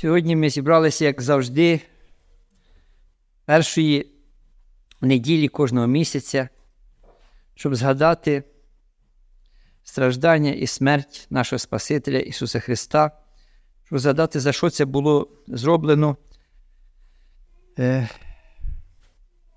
Сьогодні ми зібралися, як завжди, першої неділі кожного місяця, щоб згадати страждання і смерть нашого Спасителя Ісуса Христа, щоб згадати, за що це було зроблено. Е,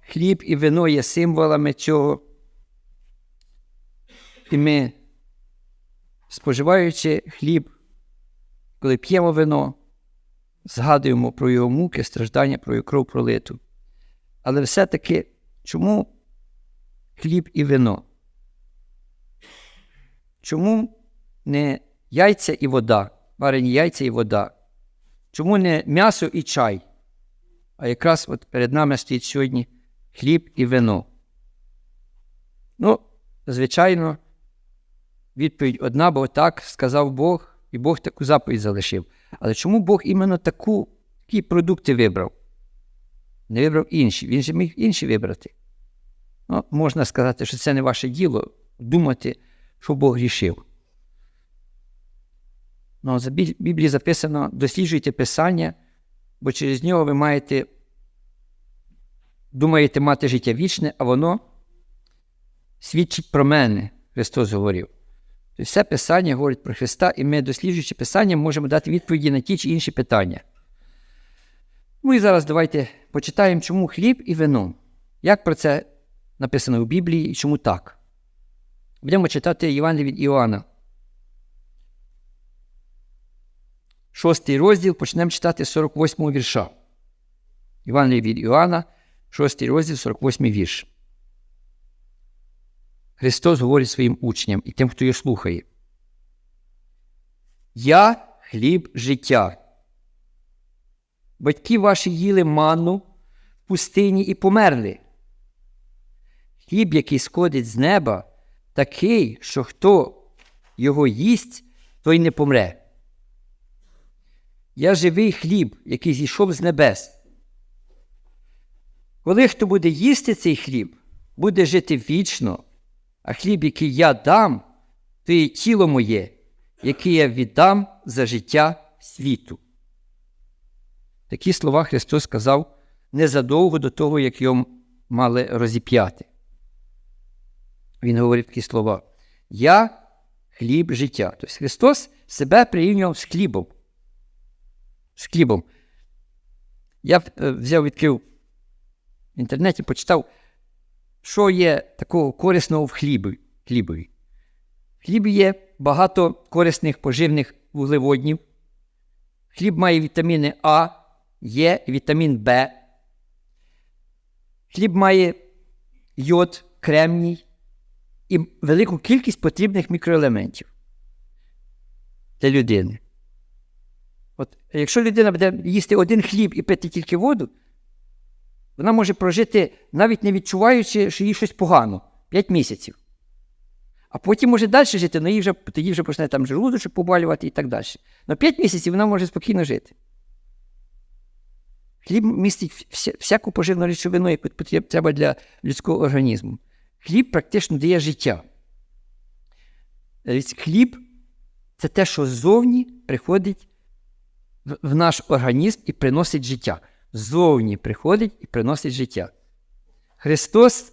Хліб і вино є символами цього. І ми, споживаючи хліб, коли п'ємо вино, згадуємо про його муки, страждання, про його кров пролиту. Але все-таки чому хліб і вино? Чому не яйця і вода, варені яйця і вода? Чому не м'ясо і чай? А якраз от перед нами стоїть сьогодні хліб і вино. Ну, звичайно, відповідь одна, бо так сказав Бог, і Бог таку заповідь залишив. Але чому Бог іменно таку, такі продукти вибрав? Не вибрав інші. Він же міг інші вибрати. Ну, Можна сказати, що це не ваше діло думати, що Бог рішив. Ну, в Біблії записано: досліджуйте Писання, бо через нього ви маєте, думаєте мати життя вічне, а воно свідчить про мене, Христос говорив. Тобто все Писання говорить про Христа, і ми, досліджуючи Писання, можемо дати відповіді на ті чи інші питання. Ну і зараз давайте почитаємо, чому хліб і вино. Як про це написано у Біблії і чому так? Будемо читати Євангеліє від Іоанна. Шостий розділ почнемо читати 48 го вірша. Євангеліє від Іоанна, шостий розділ, 48 вірш. Христос говорить своїм учням і тим, хто його слухає. Я хліб життя. Батьки ваші їли манну в пустині і померли. Хліб, який сходить з неба, такий, що хто його їсть, той не помре. Я живий хліб, який зійшов з небес. Коли хто буде їсти цей хліб, буде жити вічно, а хліб, який я дам, то є тіло моє, яке я віддам за життя світу. Такі слова Христос сказав незадовго до того, як його мали розіп'яти. Він говорив такі слова: Я хліб життя. Тобто Христос себе прирівнював з хлібом. З хлібом. Я е, взяв, відкрив в інтернеті, почитав, що є такого корисного в хлібі. хлібові. В хлібі є багато корисних поживних вуглеводнів. Хліб має вітаміни А, Є вітамін В. Хліб має йод, кремній і велику кількість потрібних мікроелементів для людини. От, Якщо людина буде їсти один хліб і пити тільки воду, вона може прожити, навіть не відчуваючи, що їй щось погано 5 місяців. А потім може далі жити, але вже, тоді вже почне там желудочок побалювати і так далі. На 5 місяців вона може спокійно жити. Хліб містить всяку поживну речовину, яку треба для людського організму. Хліб практично дає життя. Хліб це те, що ззовні приходить в наш організм і приносить життя. Ззовні приходить і приносить життя. Христос,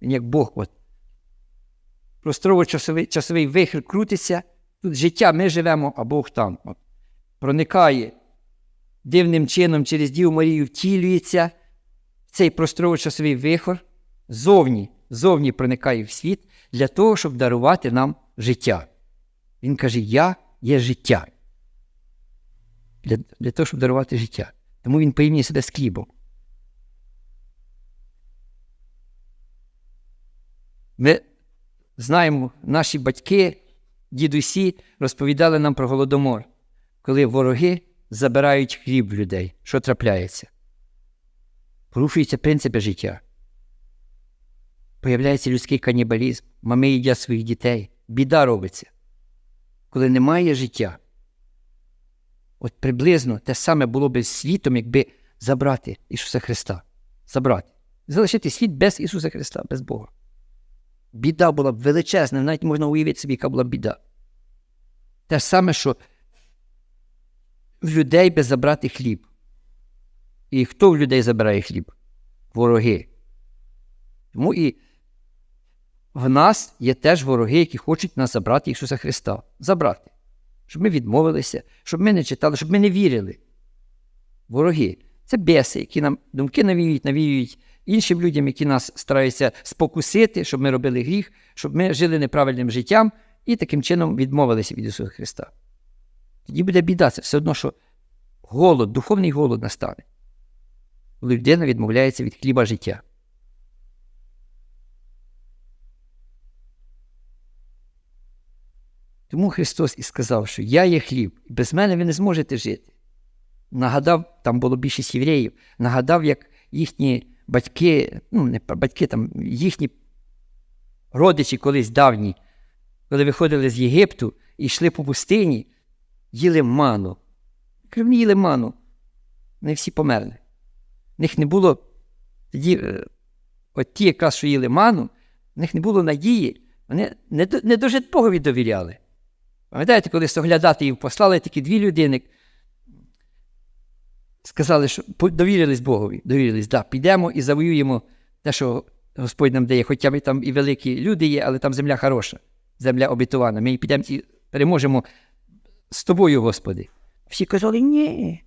як Бог, от, просторово-часовий часовий вихід крутиться, тут життя ми живемо, а Бог там. От, Проникає дивним чином через Діву Марію втілюється цей просторово-часовий вихор, зовні, зовні проникає в світ для того, щоб дарувати нам життя. Він каже: Я є життя. Для, для того, щоб дарувати життя. Тому він порівнює себе з хлібом. Ми знаємо, наші батьки, дідусі розповідали нам про голодомор, коли вороги забирають хліб людей. Що трапляється? Порушуються принципи життя. Появляється людський канібалізм, мами їдять своїх дітей. Біда робиться. Коли немає життя. От приблизно те саме було би з світом, якби забрати Ісуса Христа. Забрати. Залишити світ без Ісуса Христа, без Бога. Біда була б величезна, навіть можна уявити собі, яка була біда. Те саме, що в людей би забрати хліб. І хто в людей забирає хліб? Вороги. Тому і в нас є теж вороги, які хочуть нас забрати Ісуса Христа. Забрати. Щоб ми відмовилися, щоб ми не читали, щоб ми не вірили. Вороги. Це беси, які нам думки навіюють, навіюють іншим людям, які нас стараються спокусити, щоб ми робили гріх, щоб ми жили неправильним життям і таким чином відмовилися від Ісуса Христа. Тоді буде біда, це все одно, що голод, духовний голод настане, людина відмовляється від хліба життя. Тому Христос і сказав, що я є хліб, і без мене ви не зможете жити. Нагадав, там було більшість євреїв, нагадав, як їхні батьки, ну, не батьки, там, їхні родичі колись давні, коли виходили з Єгипту і йшли по пустині, їли ману. Вони їли ману. Вони всі померли. В них не було тоді, е, от ті, якраз, що їли ману, в них не було надії, вони не, не дуже Богові довіряли. Пам'ятаєте, коли соглядати послали такі дві людини, сказали, що довірились Богові, довірились, да, підемо і завоюємо те, що Господь нам дає, хоча ми там і великі люди є, але там земля хороша, земля обітована. Ми підемо і переможемо з тобою, Господи. Всі казали, ні.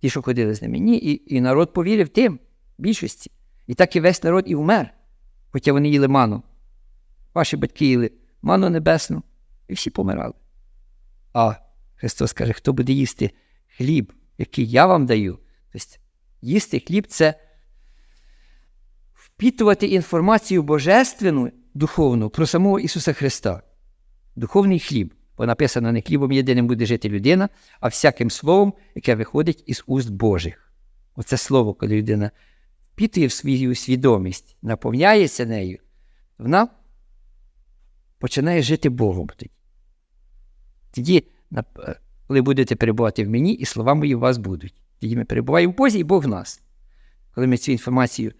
Ті, що ходили з ними, ні. І і народ повірив тим, більшості. І так і весь народ і вмер, хоча вони їли ману. Ваші батьки їли ману небесну, і всі помирали. А Христос каже, хто буде їсти хліб, який я вам даю, тобто їсти хліб це впітувати інформацію божественну, духовну про самого Ісуса Христа. Духовний хліб. Бо написано, не хлібом єдиним буде жити людина, а всяким словом, яке виходить із уст Божих. Оце слово, коли людина впітує в свою свідомість, наповняється нею, вона починає жити Богом. Тоді, коли будете перебувати в мені, і слова мої у вас будуть. Тоді ми перебуваємо в Бозі, і Бог в нас. Коли ми цю інформацію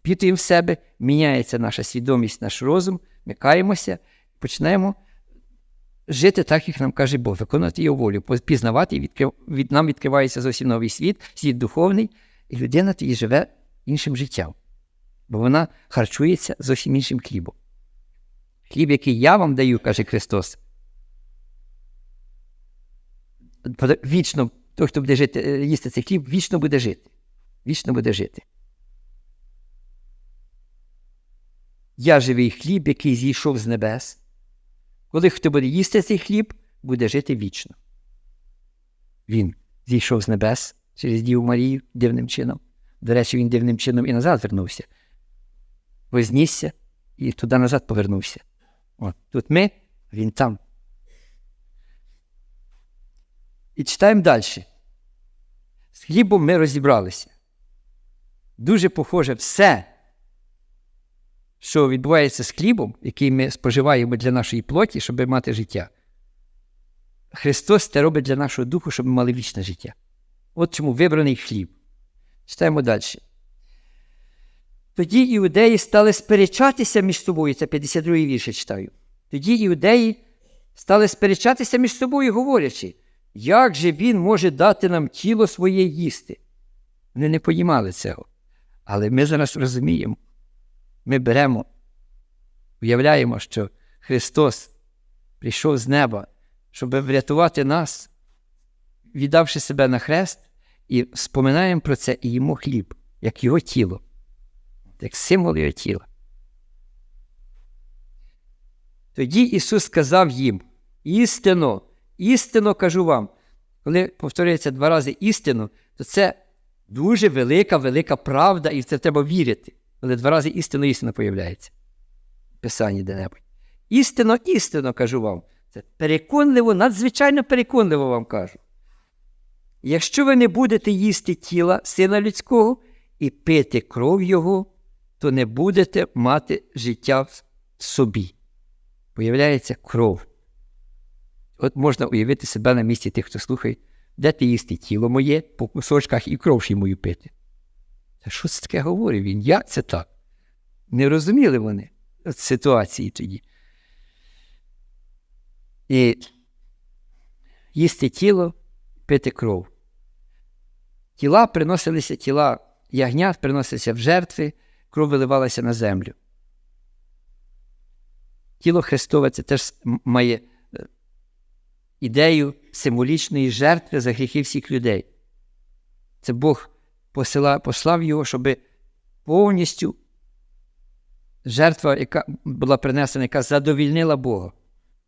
впітуємо в себе, міняється наша свідомість, наш розум, ми каємося, починаємо жити так, як нам каже Бог, виконувати його волю, пізнавати, відкрив... від... нам відкривається зовсім новий світ, світ духовний, і людина тоді живе іншим життям. Бо вона харчується зовсім іншим хлібом. Хліб, який я вам даю, каже Христос. Вічно, той, хто буде жити, їсти цей хліб, вічно буде жити. Вічно буде жити. Я живий хліб, який зійшов з небес. Коли хто буде їсти цей хліб, буде жити вічно. Він зійшов з небес через Діву Марію дивним чином. До речі, він дивним чином і назад вернувся. Вознісся і туди назад повернувся. От, Тут ми, він там. І читаємо далі. З хлібом ми розібралися. Дуже похоже все, що відбувається з хлібом, який ми споживаємо для нашої плоті, щоб мати життя. Христос це робить для нашого духу, щоб ми мали вічне життя. От чому вибраний хліб. Читаємо далі. Тоді іудеї стали сперечатися між собою. Це 52-й вірш я читаю. Тоді іудеї стали сперечатися між собою, говорячи, як же він може дати нам тіло своє їсти? Вони не понімали цього. Але ми зараз розуміємо. Ми беремо, уявляємо, що Христос прийшов з неба, щоб врятувати нас, віддавши себе на хрест, і споминаємо про це і їмо хліб, як його тіло, як символ його тіла. Тоді Ісус сказав їм: істинно, істинно кажу вам. Коли повторюється два рази істину, то це дуже велика, велика правда, і в це треба вірити. Коли два рази істинно, істинно появляється в Писанні де-небудь. Істинно, істинно кажу вам. Це переконливо, надзвичайно переконливо вам кажу. Якщо ви не будете їсти тіла сина людського і пити кров Його, то не будете мати життя в собі. Появляється кров. От можна уявити себе на місці тих, хто слухає, де ти їсти тіло моє по кусочках і кров ще мою пити. Та що це таке говорить він? Як це так? Не розуміли вони ситуації тоді. І їсти тіло, пити кров. Тіла приносилися, тіла ягнят приносилися в жертви, кров виливалася на землю. Тіло Христове це теж має ідею символічної жертви за гріхи всіх людей. Це Бог посила, послав його, щоб повністю жертва, яка була принесена, яка задовільнила Бога.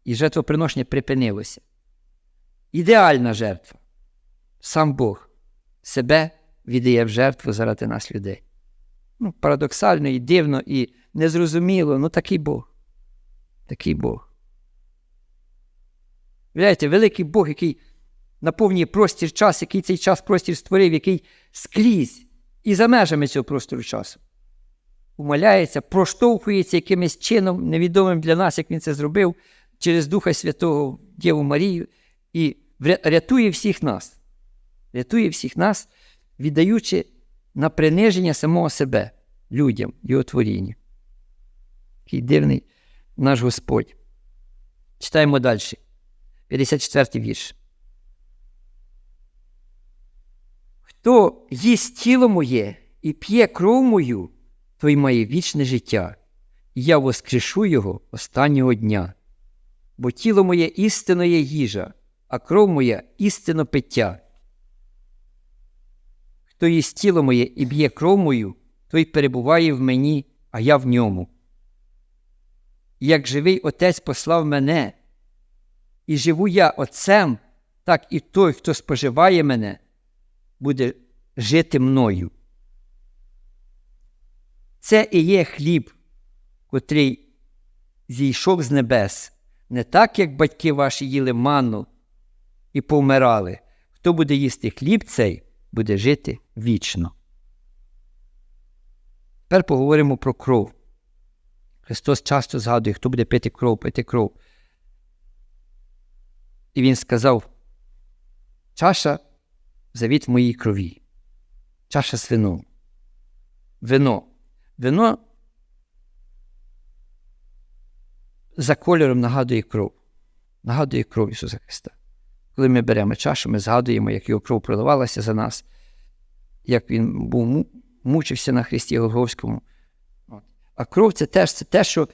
І жертвоприношення припинилося. Ідеальна жертва. Сам Бог себе віддає в жертву заради нас людей. Ну, Парадоксально і дивно, і незрозуміло, ну такий Бог. Такий Бог. Виявляєте, великий Бог, який наповнює простір час, який цей час простір створив, який скрізь і за межами цього простору часу. Умаляється, проштовхується якимось чином, невідомим для нас, як він це зробив, через Духа Святого Діву Марію, і рятує всіх нас. Рятує всіх нас, віддаючи на приниження самого себе людям, його творіння. Який дивний наш Господь. Читаємо далі. 54 вірш. Хто їсть тіло моє і п'є кров мою, той має вічне життя, і я воскрешу його останнього дня. Бо тіло моє істинно є їжа, а кров моя істинно пиття. Хто їсть тіло моє і б'є кров мою, той перебуває в мені, а я в ньому. Як живий Отець послав мене, і живу я Отцем, так і той, хто споживає мене, буде жити мною. Це і є хліб, котрий зійшов з небес, не так, як батьки ваші їли манну і повмирали. Хто буде їсти хліб цей, буде жити вічно. Тепер поговоримо про кров. Христос часто згадує, хто буде пити кров, пити кров. І Він сказав: чаша завіт моїй крові, чаша з вином. Вино. Вино за кольором нагадує кров. Нагадує кров Ісуса Христа. Коли ми беремо чашу, ми згадуємо, як його кров проливалася за нас, як Він був мучився на Христі Голговському. А кров це теж це те, що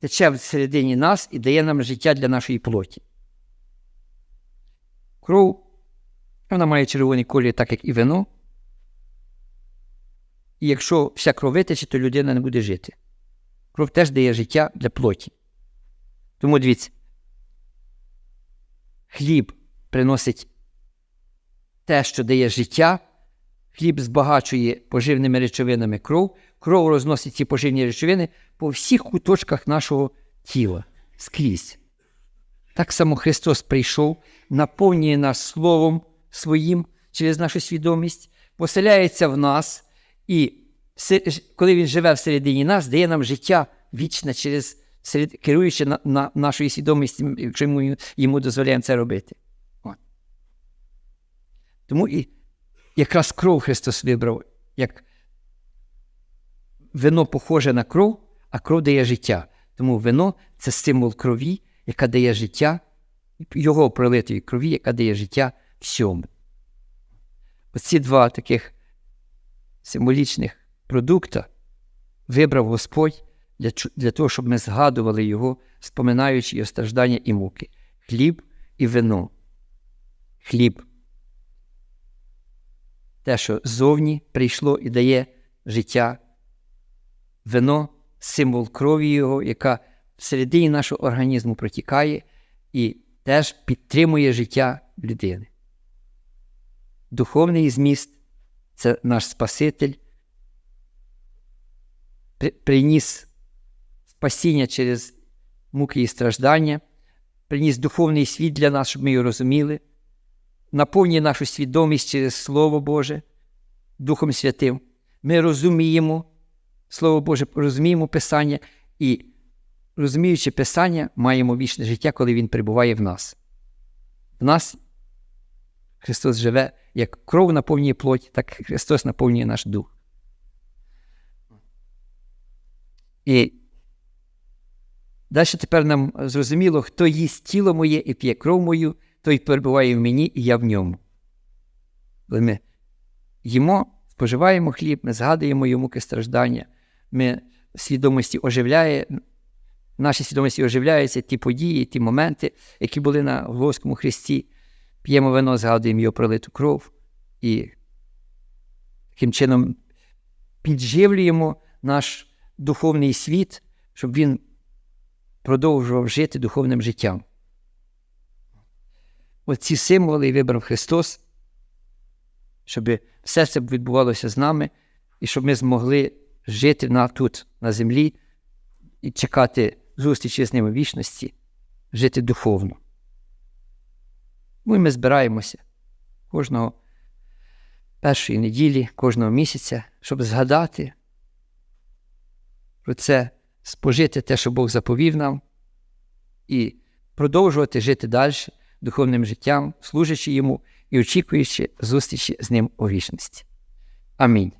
тече всередині нас і дає нам життя для нашої плоті. Кров, вона має червоний колір, так як і вино. І якщо вся кров витече, то людина не буде жити. Кров теж дає життя для плоті. Тому дивіться, хліб приносить те, що дає життя, хліб збагачує поживними речовинами кров, кров розносить ці поживні речовини по всіх куточках нашого тіла скрізь. Так само Христос прийшов, наповнює нас Словом Своїм через нашу свідомість, поселяється в нас, і коли Він живе всередині нас, дає нам життя вічне, через, керуючи на, на нашою свідомістю, якщо ми йому дозволяємо це робити. От. Тому і якраз кров Христос вибрав, як вино похоже на кров, а кров дає життя. Тому вино це символ крові, яка дає життя, його пролитої крові, яка дає життя всьому. Оці два таких символічних продукта вибрав Господь для для того, щоб ми згадували Його, споминаючи його страждання і муки. Хліб і вино. Хліб. Те, що ззовні прийшло і дає життя. Вино символ крові Його, яка всередині нашого організму протікає і теж підтримує життя людини. Духовний зміст це наш Спаситель, приніс спасіння через муки і страждання, приніс духовний світ для нас, щоб ми його розуміли, наповнює нашу свідомість через Слово Боже, Духом Святим. Ми розуміємо Слово Боже, розуміємо Писання і, розуміючи Писання, маємо вічне життя, коли Він перебуває в нас. В нас Христос живе, як кров наповнює плоть, так Христос наповнює наш дух. І далі тепер нам зрозуміло, хто їсть тіло моє і п'є кров мою, той перебуває в мені, і я в ньому. Коли ми їмо, споживаємо хліб, ми згадуємо йому муки страждання, ми свідомості оживляє, нашій свідомості оживляються ті події, ті моменти, які були на Головському Христі. П'ємо вино, згадуємо його пролиту кров і таким чином підживлюємо наш духовний світ, щоб він продовжував жити духовним життям. Оці символи вибрав Христос, щоб все це відбувалося з нами, і щоб ми змогли жити на, тут, на землі, і чекати зустрічі з ними в вічності, жити духовно. Ну ми збираємося кожного першої неділі, кожного місяця, щоб згадати про це, спожити те, що Бог заповів нам, і продовжувати жити далі духовним життям, служачи йому і очікуючи зустрічі з ним у вічності. Амінь.